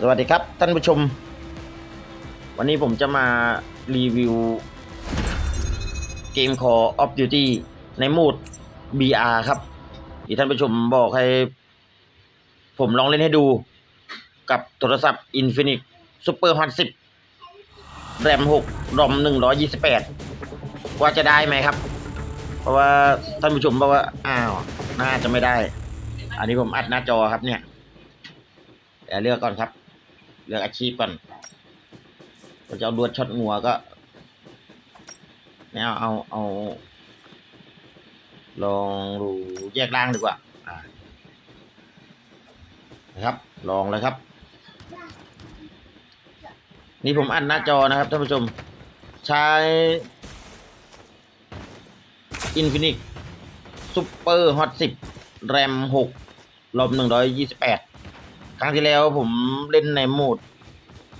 สวัสดีครับ ท่านผู้ชม วันนี้ผมจะมารีวิว เกม Call of Duty ในโหมด BR ครับที่ท่านผู้ชมบอกให้ ผมลองเล่นให้ดู กับโทรศัพท์ Infinix Super Hot 10แรม6รอม 128 ว่าจะได้ไหมครับ เพราะว่าท่านผู้ชมบอกว่า อ้าว น่าจะไม่ได้ อันนี้ผมอัดหน้าจอครับเนี่ยเดี๋ยวเลือกก่อนครับ เลือกอาชีพก่อนเราจะเอาดวดช็อตงัวก็ไม่เอาเอาเอา ลองดูแยกล่างดีกว่านะครับ ลองเลยครับ นี่ผมอัดหน้าจอนะครับท่านผู้ชม ใช้ Infinix Super Hot 10แรม6รอม128 ครั้งที่แล้วผมเล่นในโหมด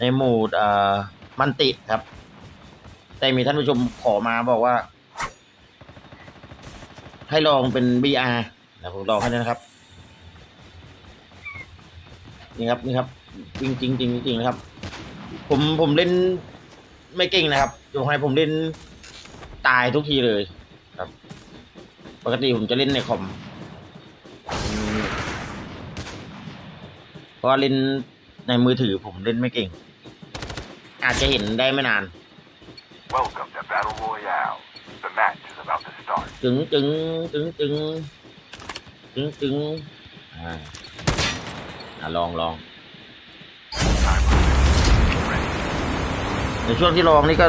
ในโหมดเอ่อมันติครับ แต่มีท่านผู้ชมขอมาบอกว่า ให้ลองเป็น VR นะผมลองให้ด้วยนะครับ นี่ครับนี่ครับจริงจริงจริงจริงนะครับ ผมผมเล่นไม่เก่งนะครับยกให้ผมเล่นตายทุกทีเลย ครับ ปกติผมจะเล่นในคอม ราะว่าเล่นในมือถือผมเล่นไม่เก่ง อาจจะเห็นได้ไม่นาน Welcome to Battle Royale. The match is about to start. จึงจึงจึงจึงจึงจึงอ่าอะลองลอง ในช่วงที่ลองนี่ก็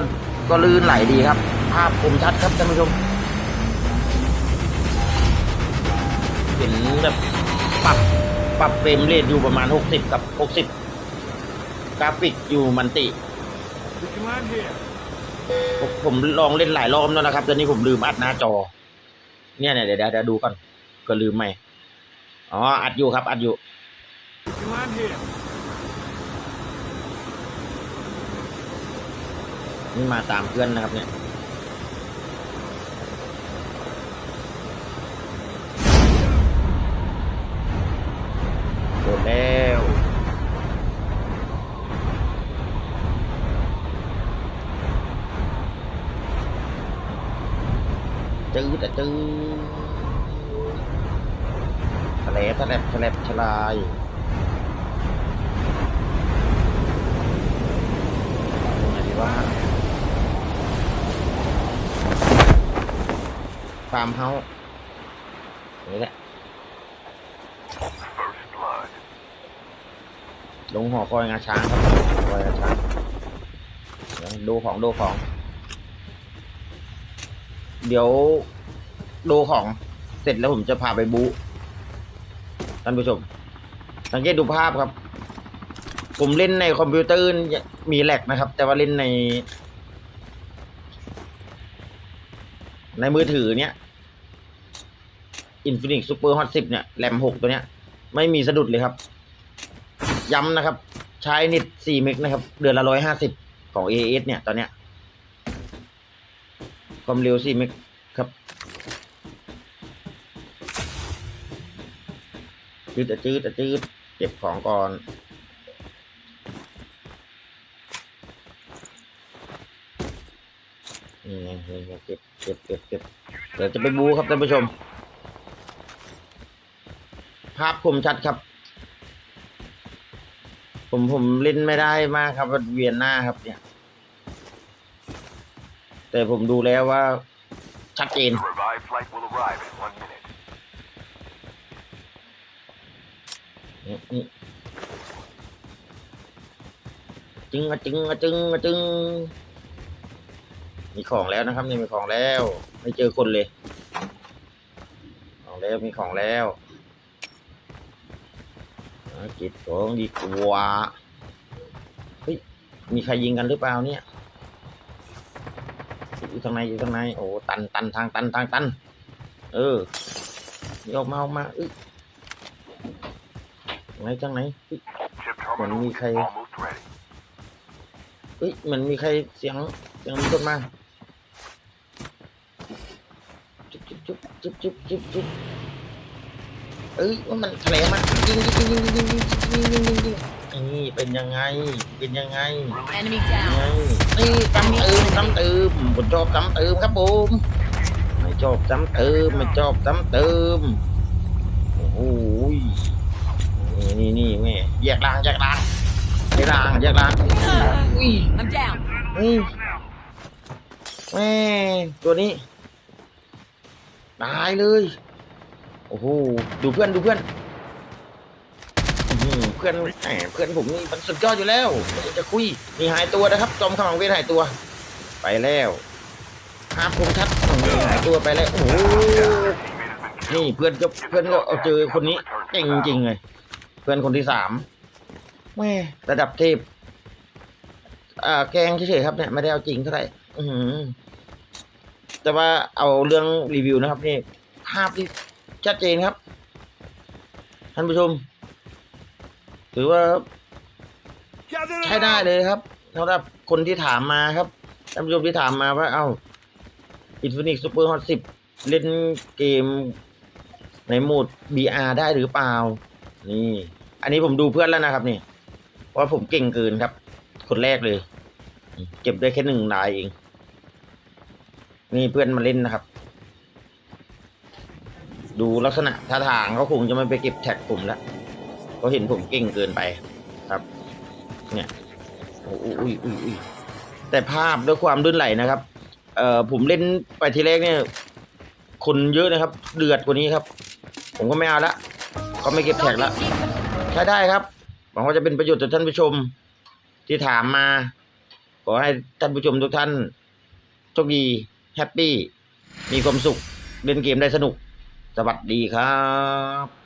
ก็ลื่นไหลดีครับ ภาพคมชัดครับท่านผู้ชม เห็นแบบปรับ ปรับเฟรมเรทอยู่ประมาณหกสิบกับหกสิบกราฟิกอยู่มันติ We can land here. ผมผมลองเล่นหลายรอบแล้วนะครับ ตอนนี้ผมลืมอัดหน้าจอ เนี่ยเนี่ยเดี๋ยวเดี๋ยวเดี๋ยวดูก่อน ก็ลืมไหมอ๋อ อัดอยู่ครับ อัดอยู่ We can land here. นี่มาตามเพื่อนนะครับเนี่ยโดดแล้ว จืดอะจืดทะเลทะเลทะเลทลายตรงไหนดีว่าฟาร์มเฮาส์นี่แหละลงหอคอยงาช้างครับหอคอยงาช้างดูของดูของ เดี๋ยวดูของเสร็จแล้วผมจะพาไปบูท่านผู้ชม สังเกตดูภาพครับ ผมเล่นในคอมพิวเตอร์มีแหลกนะครับ แต่ว่าเล่นใน ในมือถือเนี้ย Infinix Super Hot 10เนี่ยแรม6ตัวเนี้ย ไม่มีสะดุดเลยครับ ย้ำนะครับ ใช้นิด4เมกนะครับ เดือนละ150ของ AS เนี่ยตอนเนี้ย ความเร็ว4เมครับจืดจืดจืดเก็บของก่อนนี่ไงนี่ไงเก็บเก็บเก็บเก็บเดี๋ยวจะไปบูครับท่านผู้ชม ภาพคมชัดครับ ผมผมเล่นไม่ได้มากครับเวียนหน้าครับเนี่ย แต่ผมดูแล้วว่าชัดเจน The revived flight will arrive in one minute. จึงอะจึงอะจึงอะจึง มีของแล้วนะครับ นี่มีของแล้ว ไม่เจอคนเลย ของแล้วมีของแล้วอ่าเก็บของดีกว่าเฮ้ยมีใครยิงกันหรือเปล่าเนี่ย อยู่ทางไหนอยู่ทางไหนโอ้ตันตันทางตันทางตัน เออนี่ออกมาออกมาอ้ยทางไหนทางไหนเฮ้ย Chip Còn terminal như is khay- almost ready. เฮ้ยมันมีใครเสียงเสียงมีคนมาจุ๊บจุ๊บจุ๊บจุ๊บจุ๊บจุ๊บจุ๊บเอ้ยว่ามันทะเลมายิงยิงยิงยิงยิงยิงยิงยิงยิงยิง นี่เป็นไงยังไง เป็นยังไง Enemy ยังไง down. นี่ซ้ำเติมซ้ำเติมผมชอบซ้ำเติมครับผมไม่ชอบซ้ำเติมไม่ชอบซ้ำเติมโอ้โหนี่นี่นี่แม่แยกล่างแยกล่างแยกล่างแยกล่างอุ้ย I'm down. นี่แม่ตัวนี้ตายเลย โอ้โห ดูเพื่อนดูเพื่อน อื้อหือเพื่อนแหมเพื่อนผมนี่มันสุดยอดอยู่แล้วไม่อยากจะคุยนี่หายตัวนะครับ จอมขมังเวทหายตัว ไปแล้วห้ามคมทัดหายตัวไปแล้วโอ้โหนี่เพื่อนก็เพื่อนก็เอาเจอคนนี้เก่งจริงๆเลย เพื่อนคนที่สามแม่ระดับเทพอ่าแกงเฉยๆครับเนี่ยไม่ได้เอาจริงเท่าไหร่อื้อหือแต่ว่าเอาเรื่องรีวิวนะครับนี่ภาพที่ชัดเจนครับท่านผู้ชม ถือว่าใช้ได้เลยครับสำหรับคนที่ถามมาครับท่านผู้ชมที่ถามมาว่า เอ้า Infinix Super Hot 10เล่นเกมในโหมด BR ได้หรือเปล่า นี่ อันนี้ผมดูเพื่อนแล้วนะครับนี่ว่าผมเก่งเกินครับ คนแรกเลย เก็บได้แค่หนึ่งนายเอง นี่เพื่อนมาเล่นนะครับ ดูลักษณะท่าทางเขาคงจะไม่ไปเก็บแท็กผมแล้ว เขาเห็นผมเก่งเกินไปครับ เนี่ยโอ้ยอุ้ยอุ้ยอุ้ยแต่ภาพด้วยความลื่นไหลนะครับ เอ่อผมเล่นไปทีแรกเนี่ย คนเยอะนะครับ เดือดกว่านี้ครับ ผมก็ไม่เอาละเขาไม่เก็บแท็กละใช้ได้ครับหวังว่าจะเป็นประโยชน์ต่อท่านผู้ชมที่ถามมาขอให้ท่านผู้ชมทุกท่านโชคดีแฮปปี้มีความสุขเล่นเกมได้สนุก สวัสดีครับ